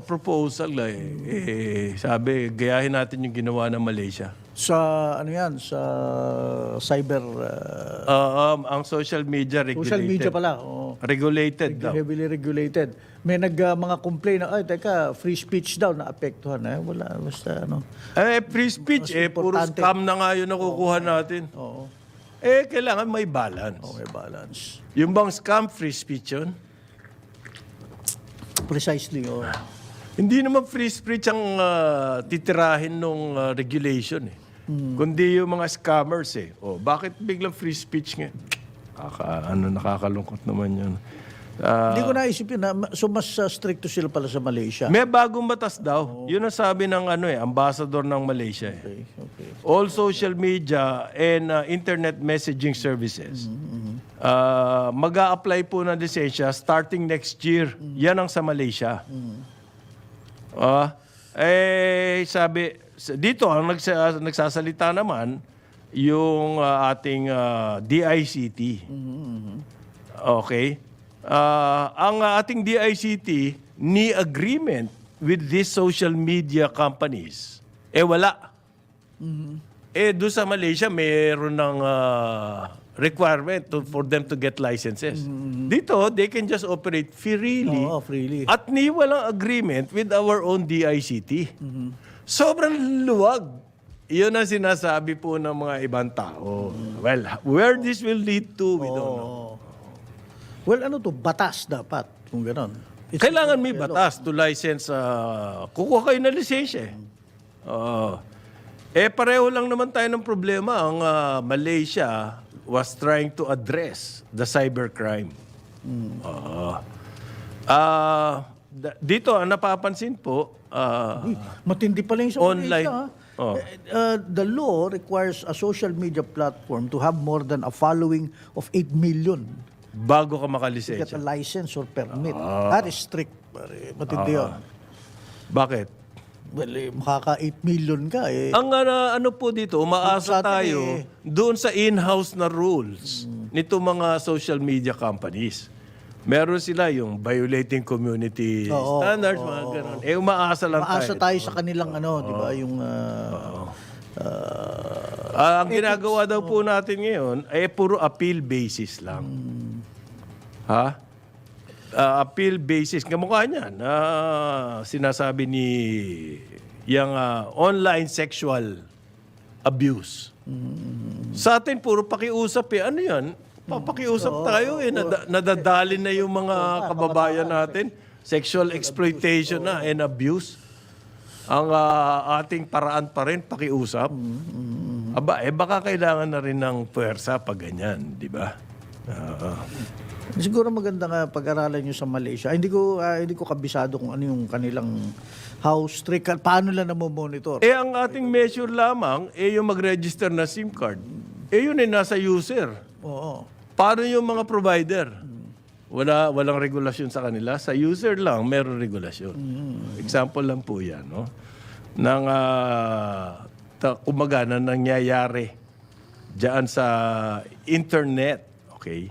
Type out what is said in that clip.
proposal eh. eh. Sabi, gayahin natin yung ginawa ng Malaysia. Sa ano yan, sa cyber uh, Uh, um, ang social media regulated. social media pala. Oh, Regulated daw. heavily regulated. May nag uh, mga complain na ay teka, free speech daw na apektuhan eh. Wala basta ano. Eh, free speech, Mas eh, puro importante. scam na nga yun nakukuha natin. Oo. Eh, kailangan may balance. Oh, may balance. Yung bang scam, free speech yun? Precisely. Oh. Hindi naman free speech ang ah, titirahin ng regulation eh. Hmm. Kundi yung mga scammers eh. Oh, bakit biglang free speech nga? Kaka, ano, nakakalungkot naman yun. Ah, Hindi ko naisip yun. Na, so mas uh, stricto sila pala sa Malaysia. may bagong batas daw. Yun ang sabi ng ano eh, ambassador ng Malaysia eh. Okay, okay. All social media and uh, internet messaging services. Uh, mag apply po ng lisensya starting next year. Yan ang sa Malaysia. Ah, eh, sabi, dito ang nagsa, nagsasalita naman yung uh, ating uh, DICT. Okay? Ah, ang uh, ating DICT ni agreement with these social media companies, eh wala. Eh, doon sa Malaysia, mayroon ng ah, requirement to, for them to get licenses. Dito, they can just operate freely. Oo, freely. At ni walang agreement with our own DICT. Sobrang luwag. Iyon ang sinasabi po ng mga ibang tao. Well, where this will lead to, we don't know. Oh. Well, ano to? Batas dapat. Kung gano'n. It's- Kailangan may batas to license. ah, kukuha kayo ng lisensya. eh. Oo. Eh, pareho lang naman tayo ng problema. Ang ah, Malaysia was trying to address the cybercrime. Oo. Ah, da- dito, ang napapansin po, ah, Uy, matindi pala yung sa Online. Malaysia, ah. Oh. Uh, the law requires a social media platform to have more than a following of 8 million bago ka to get makalisensya. a license or permit. Ah. That is strict. Matindi yun. Bakit? Well, eh, makaka 8 million ka eh. Ang ah, ano po dito, umaasa Sa atin tayo eh. doon sa in-house na rules nito mga social media companies. Meron sila yung violating community Oo, standards, mga ganun. Eh, umaasa lang Maasa tayo. tayo sa kanilang ano, di ba, yung uh, uh, ang ginagawa daw po natin ngayon, eh, puro appeal basis lang. Ha? Ah, appeal basis. Kamukha niyan. ah, sinasabi ni yung ah, online sexual abuse. Sa atin, puro pakiusap eh. Ano yan? Papakiusap tayo eh. Nada- nadadali na yung mga kababayan natin. Sexual exploitation na and abuse. Ang ah, ating paraan pa rin, pakiusap. Aba, eh baka kailangan na rin ng puwersa pag ganyan, di ba? Oo. Siguro maganda nga pag-aralan nyo sa Malaysia. Hindi ko ah, hindi ko kabisado kung ano yung kanilang how strict paano lang namo-monitor. Eh, ang ating measure lamang, eh yung mag-register na SIM card. Eh, yun eh, nasa user. Oo. Paano yung mga provider? Wala, walang regulasyon sa kanila. Sa user lang, meron regulasyon. Example lang po yan, no? Nang, ah, ta, kumaga, na nangyayari dyan sa internet, okay?